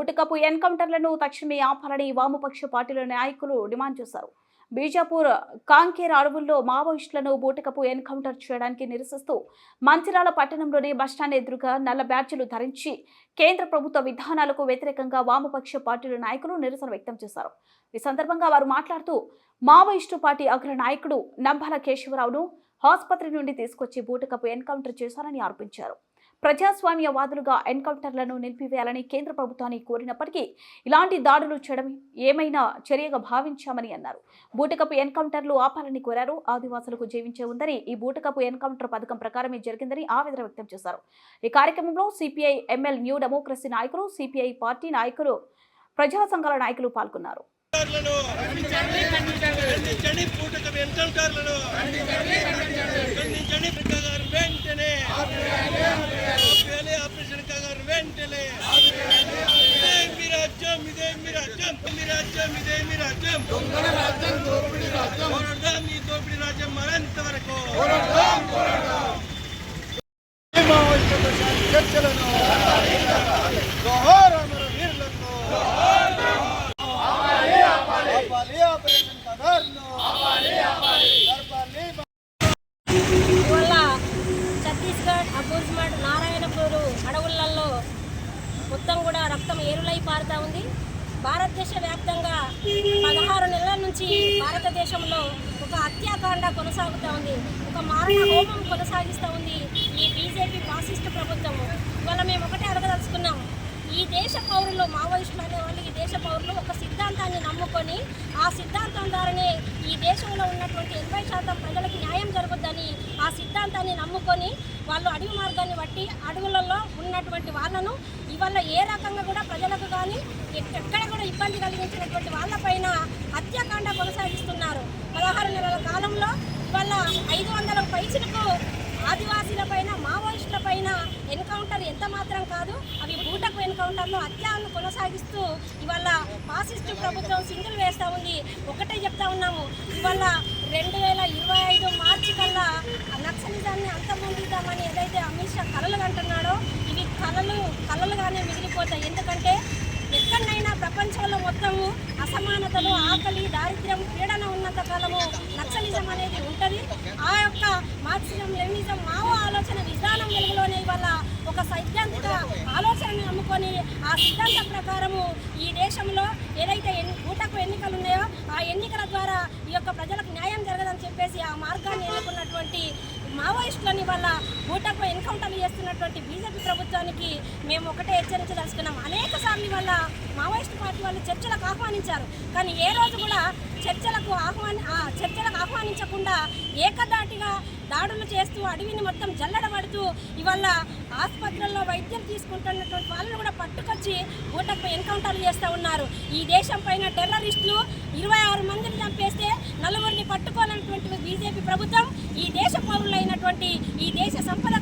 బూటకపు ఎన్కౌంటర్లను తక్షణమే ఆపాలని వామపక్ష పార్టీల నాయకులు డిమాండ్ చేశారు. బీజాపూర్ కాంకేర్ అడవుల్లో మావోయిస్టులను బూటకపు ఎన్కౌంటర్ చేయడానికి నిరసిస్తూ మంచిరాల పట్టణంలోని బస్టాండ్ ఎదురుగా నల్ల బ్యాడ్జీలు ధరించి కేంద్ర ప్రభుత్వ విధానాలకు వ్యతిరేకంగా వామపక్ష పార్టీల నాయకులు నిరసన వ్యక్తం చేశారు. ఈ సందర్భంగా వారు మాట్లాడుతూ మావోయిస్టు పార్టీ అగ్ర నాయకుడు నంబాల కేశవరావును ఆసుపత్రి నుండి తీసుకొచ్చి బూటకపు ఎన్కౌంటర్ చేశారని ఆరోపించారు. ప్రజాస్వామ్యవాదులుగా ఎన్కౌంటర్లను నిలిపివేయాలని కేంద్ర ప్రభుత్వాన్ని కోరినప్పటికీ ఇలాంటి దాడులు చేయడం ఏమైనా చర్యగా భావించామని అన్నారు. బూటకపు ఎన్కౌంటర్లు ఆపాలని కోరారు. ఆదివాసులకు జీవించే ఉందని ఈ బూటకపు ఎన్కౌంటర్ పథకం ప్రకారమే జరిగిందని ఆవేదన వ్యక్తం చేశారు. ఈ కార్యక్రమంలో సిపిఐ ఎంఎల్ న్యూ డెమోక్రసీ నాయకులు సిపిఐ పార్టీ నాయకులు ప్రజా సంఘాల నాయకులు పాల్గొన్నారు. వెంటనే ఆపేయాలి ఆపరేషన్ గారు వెంటనే ఇదే మీ రాజ్యం ఇదే మీ రాజ్యం మీ రాజ్యం ఇదే మీ రాజ్యం. పోరాడదాం ఈ దోపిడీ రాజ్యం. మరంత వరకు చర్చలను జోహార్ అమర వీరులకు ఆపాలి ఆపరేషన్ కగార్ను జరపాలి ఇవల్ల ఛత్తీస్గఢ్ అబూజ్మడ్ నారాయణపూరు అడవులలో మొత్తం కూడా రక్తం ఏరులై పారుతూ ఉంది. భారతదేశ వ్యాప్తంగా పదహారు నెలల నుంచి భారతదేశంలో ఒక హత్యాకాండ కొనసాగుతూ ఉంది. ఒక మారణ హోమం కొనసాగిస్తూ ఉంది ఈ బీజేపీ ఫాసిస్ట్ ప్రభుత్వము ఇవాళ మేము ఒకటే అడగదలుచుకున్నాం. ఈ దేశ పౌరులు మావోయిస్టులు అనేవాళ్ళు ఈ దేశ పౌరులు ఒక సిద్ధాంతాన్ని నమ్ముకొని ఆ సిద్ధాంతం ద్వారానే ఈ దేశంలో ఉన్నటువంటి ఎనభై శాతం ప్రజలకు న్యాయం జరుగుద్దని ఆ సిద్ధాంతాన్ని నమ్ముకొని వాళ్ళు అడవి మార్గాన్ని బట్టి అడవులలో ఉన్నటువంటి వాళ్ళను ఇవాళ ఏ రకంగా కూడా ప్రజలకు కానీ ఇబ్బంది కలిగించినటువంటి వాళ్ళపైన హత్యాకాండ కొనసాగిస్తున్నారు. పదహారు నెలల కాలంలో ఇవాళ ఐదు వందల పైసలకు ఆదివాసీల పైన మావోయిస్టుల పైన ఎన్కౌంటర్ ఎంత మాత్రం కాదు అవి బూటకు ఎన్కౌంటర్లు హత్యలను కొనసాగిస్తూ ఇవాళ ఫాసిస్టు ప్రభుత్వం సింగిల్ వేస్తూ ఉంది. ఒకటే చెప్తా ఉన్నాము. ఇవాళ రెండు వేల ఇరవై ఐదు మార్చి కల్లా నక్సలిజాన్ని అంతమొందిద్దామని ఏదైతే అమిత్ షా కలలు అంటున్నాడో ఇవి కలలు కలలుగానే మిగిలిపోతాయి. ఎందుకంటే ప్రపంచంలో మొత్తము అసమానతలు ఆకలి దారిద్ర్యం పీడన ఉన్నంత కాలము నక్సలిజం అనేది ఉంటుంది. ఆ యొక్క మార్క్సిజం లెనిజం మావో ఆలోచన విధానం వెలుగులోనే ఇవాళ ఒక సైద్ధాంతిక ఆలోచనని నమ్ముకొని ఆ సిద్ధాంతం ప్రకారము ఈ దేశంలో ఏదైతే ఎన్ని కూటకు ఎన్నికలు ఉన్నాయో ఆ ఎన్నికల ద్వారా ఈ యొక్క ప్రజలకు న్యాయం జరగదు చెప్పేసి ఆ మార్గాన్ని ఎన్నుకున్నటువంటి మావోయిస్టులని వల్ల కూటకు ఎన్కౌంటర్లు చేస్తున్నటువంటి బీజేపీ ప్రభుత్వానికి మేము ఒకటే హెచ్చరించదలుచుకున్నాం. అనేక సార్లు వల్ల మావోయిస్ట్ పార్టీ వాళ్ళు చర్చలకు ఆహ్వానించారు. కానీ ఏ రోజు కూడా చర్చలకు ఆహ్వాని ఆ చర్చలకు ఆహ్వానించకుండా ఏకదాటిగా దాడులు చేస్తూ అడవిని మొత్తం జల్లడబడుతూ ఇవాళ ఆసుపత్రుల్లో వైద్యం తీసుకుంటున్నటువంటి వాళ్ళని కూడా పట్టుకొచ్చి ఊటకు ఎన్కౌంటర్లు చేస్తూ ఉన్నారు. ఈ దేశం పైన టెర్రరిస్టులు ఇరవై ఆరు మందిని చంపేస్తే నలుగురిని పట్టుకోనటువంటి బీజేపీ ప్రభుత్వం ఈ దేశ పౌరులైనటువంటి ఈ దేశ సంపద